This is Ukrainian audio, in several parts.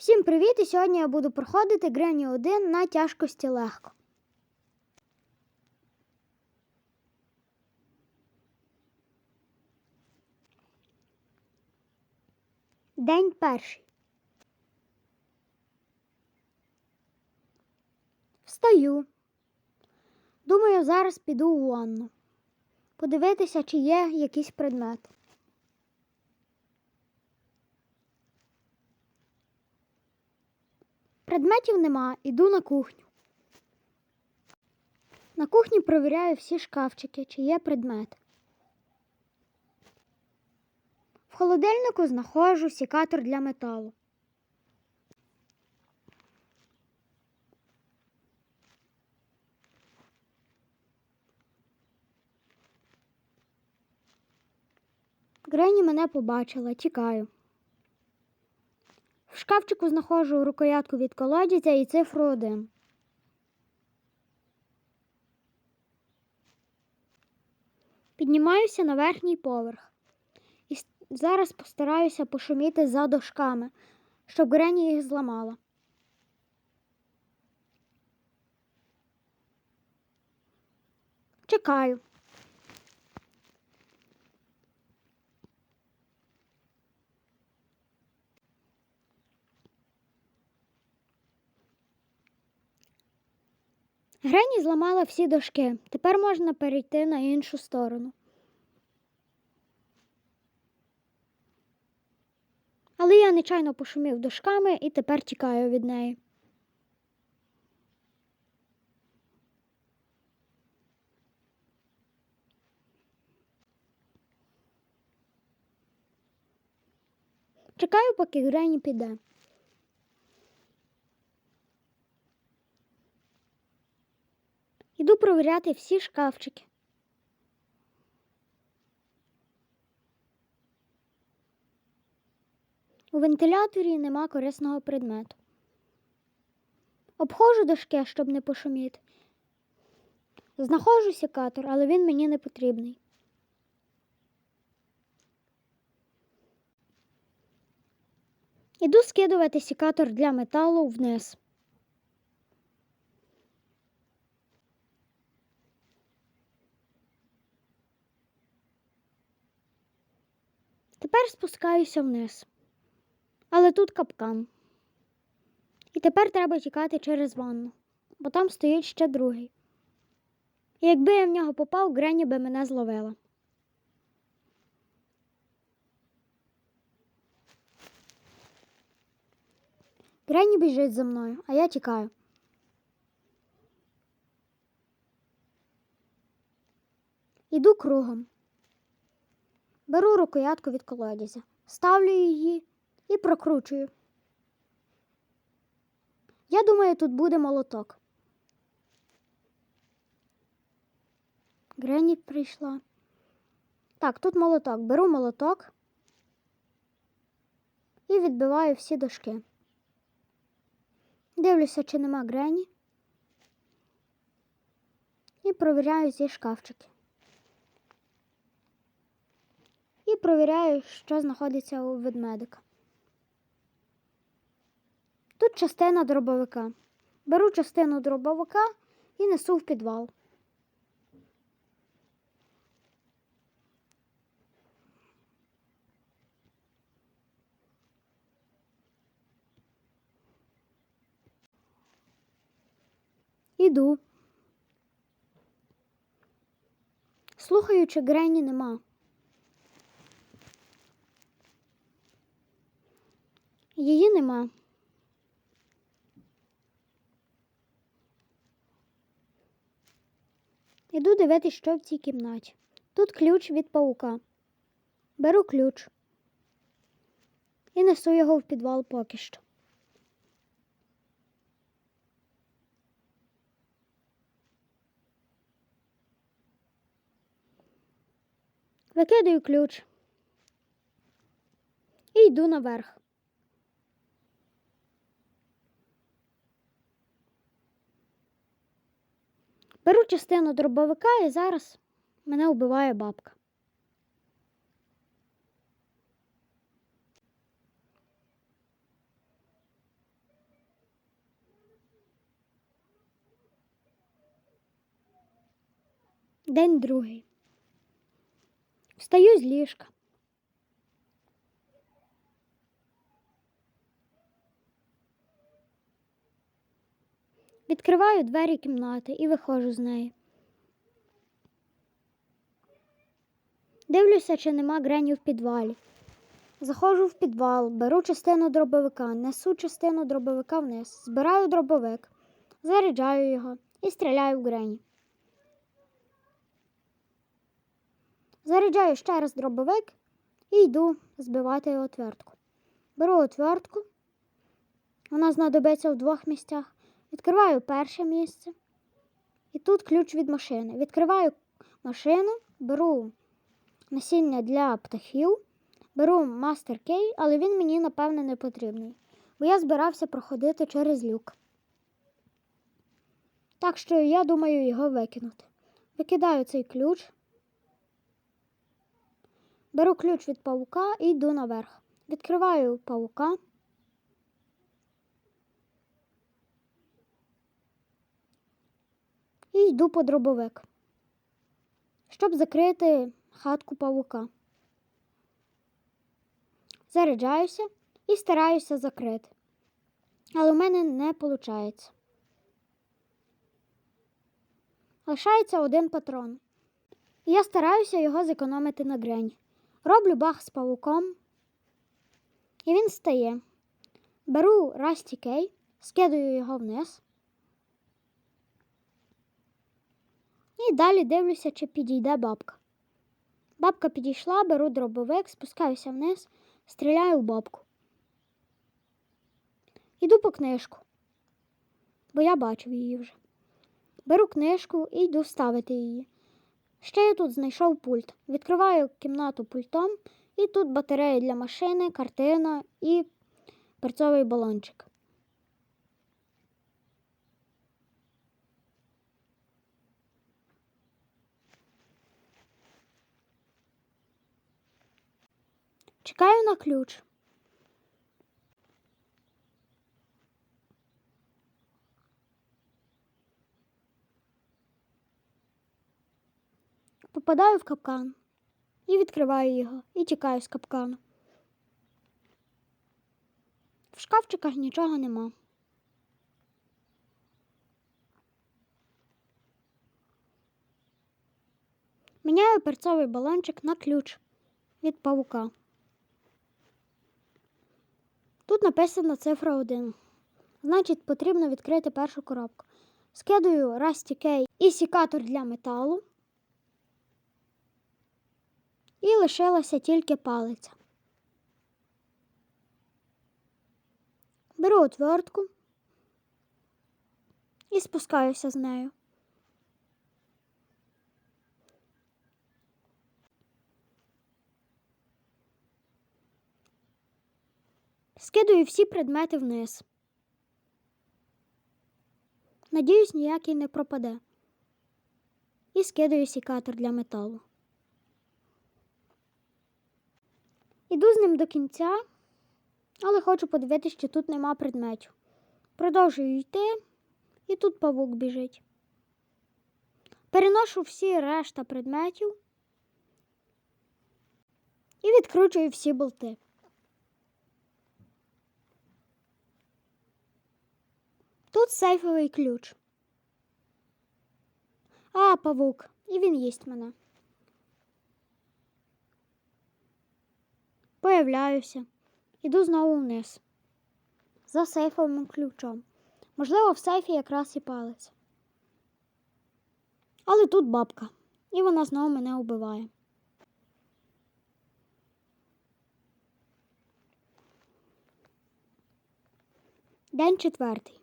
Всім привіт! І сьогодні я буду проходити Грені 1 на тяжкості легко. День перший. Встаю. Думаю, зараз піду у ванну. Подивитися, чи є якийсь предмет. Предметів нема, іду на кухню. На кухні провіряю всі шкафчики, чи є предмет. В холодильнику знаходжу сікатор для металу. Грені мене побачила, тікаю. В шкафчику знаходжу рукоятку від колодязя і цифру 1. Піднімаюся на верхній поверх. І зараз постараюся пошуміти за дошками, щоб Грені їх зламала. Чекаю. Грені зламала всі дошки. Тепер можна перейти на іншу сторону. Але я нечайно пошумів дошками і тепер тікаю від неї. Чекаю, поки Грені піде. Іду провіряти всі шкафчики. У вентиляторі нема корисного предмету. Обходжу дошки, щоб не пошуміти. Знаходжу секатор, але він мені не потрібний. Іду скидувати секатор для металу вниз. Тепер спускаюся вниз. Але тут капкан. І тепер треба тікати через ванну, бо там стоїть ще другий. І якби я в нього попав, Грені би мене зловила. Грені біжить за мною, а я тікаю. Іду кругом. Беру рукоятку від колодязя, ставлю її і прокручую. Я думаю, тут буде молоток. Грені прийшла. Так, тут молоток. Беру молоток і відбиваю всі дошки. Дивлюся, чи нема Грені. І провіряю ці шкафчики. І провіряю, що знаходиться у ведмедика. Тут частина дробовика. Беру частину дробовика і несу в підвал. Іду. Слухаю, чи Грені нема. Її нема. Іду дивитись, що в цій кімнаті. Тут ключ від паука. Беру ключ і несу його в підвал поки що. Викидаю ключ і йду наверх. Беру частину дробовика і зараз мене вбиває бабка. День другий. Встаю з ліжка. Відкриваю двері кімнати і виходжу з неї. Дивлюся, чи нема Грені в підвалі. Заходжу в підвал, беру частину дробовика, несу частину дробовика вниз, збираю дробовик, заряджаю його і стріляю в Грені. Заряджаю ще раз дробовик і йду збивати отвертку. Беру отвертку, вона знадобиться в двох місцях. Відкриваю перше місце. І тут ключ від машини. Відкриваю машину, беру насіння для птахів, беру мастер кей, але він мені, напевне, не потрібний, бо я збирався проходити через люк. Так що я думаю його викинути. Викидаю цей ключ. Беру ключ від павука і йду наверх. Відкриваю павука. І йду по дробовик, щоб закрити хатку павука. Заряджаюся і стараюся закрити. Але в мене не виходить. Лишається один патрон. І я стараюся його зекономити на грень. Роблю бах з павуком, і він стає. Беру Расті Кей, скидаю його вниз. І далі дивлюся, чи підійде бабка. Бабка підійшла, беру дробовик, спускаюся вниз, стріляю в бабку. Іду по книжку, бо я бачив її вже. Беру книжку і йду ставити її. Ще я тут знайшов пульт. Відкриваю кімнату пультом, і тут батарея для машини, картина і перцовий балончик. Чекаю на ключ. Попадаю в капкан і відкриваю його і тікаю з капкану. В шкафчиках нічого нема. Міняю перцовий балончик на ключ від павука. Тут написана цифра 1. Значить, потрібно відкрити першу коробку. Скидаю Расті Кей і сікатор для металу. І лишилася тільки палиця. Беру отвертку і спускаюся з нею. Скидаю всі предмети вниз. Надіюсь, ніякий не пропаде. І скидаю сікатор для металу. Іду з ним до кінця, але хочу подивитися, чи тут нема предметів. Продовжую йти, і тут павук біжить. Переношу всі решта предметів і відкручую всі болти. Тут сейфовий ключ. А, павук, і він їсть мене. Появляюся, іду знову вниз. За сейфовим ключом. Можливо, в сейфі якраз і палець. Але тут бабка, і вона знову мене вбиває. День четвертий.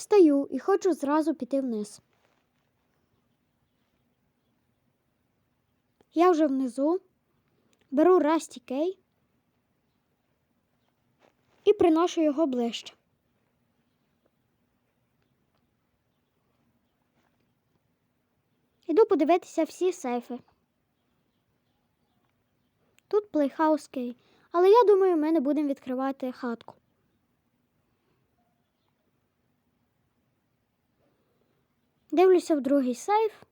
Встаю і хочу зразу піти вниз. Я вже внизу беру Расті Кей і приношу його ближче. Іду подивитися всі сейфи. Тут Playhouse Кей, Але я думаю, ми не будемо відкривати хатку. Дивлюся в другий сейф.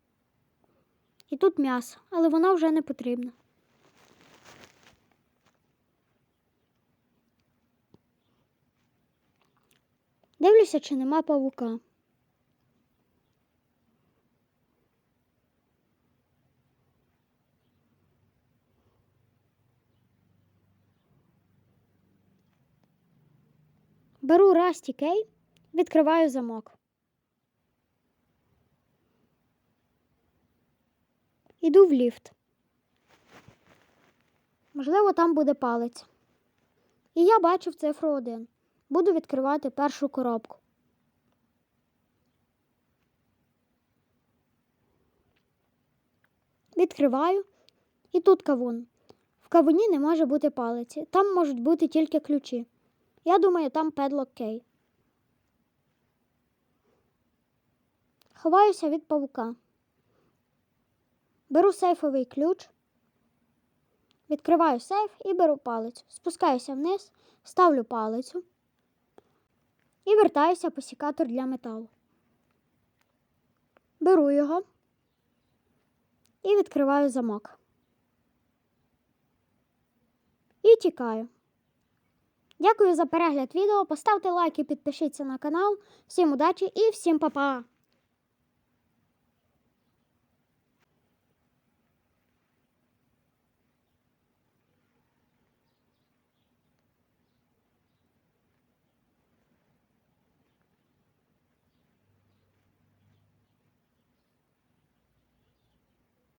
І тут м'ясо, але воно вже не потрібно. Дивлюся, чи нема павука. Беру Расті Кей, відкриваю замок. Іду в ліфт. Можливо, там буде палець. І я бачив цифру 1. Буду відкривати першу коробку. Відкриваю. І тут кавун. В кавуні не може бути палиці. Там можуть бути тільки ключі. Я думаю, там педлок кей. Ховаюся від павука. Беру сейфовий ключ, відкриваю сейф і беру палицю. Спускаюся вниз, ставлю палицю і вертаюся по секатор для металу. Беру його і відкриваю замок. І тікаю. Дякую за перегляд відео. Поставте лайк і підпишіться на канал. Всім удачі і всім па-па!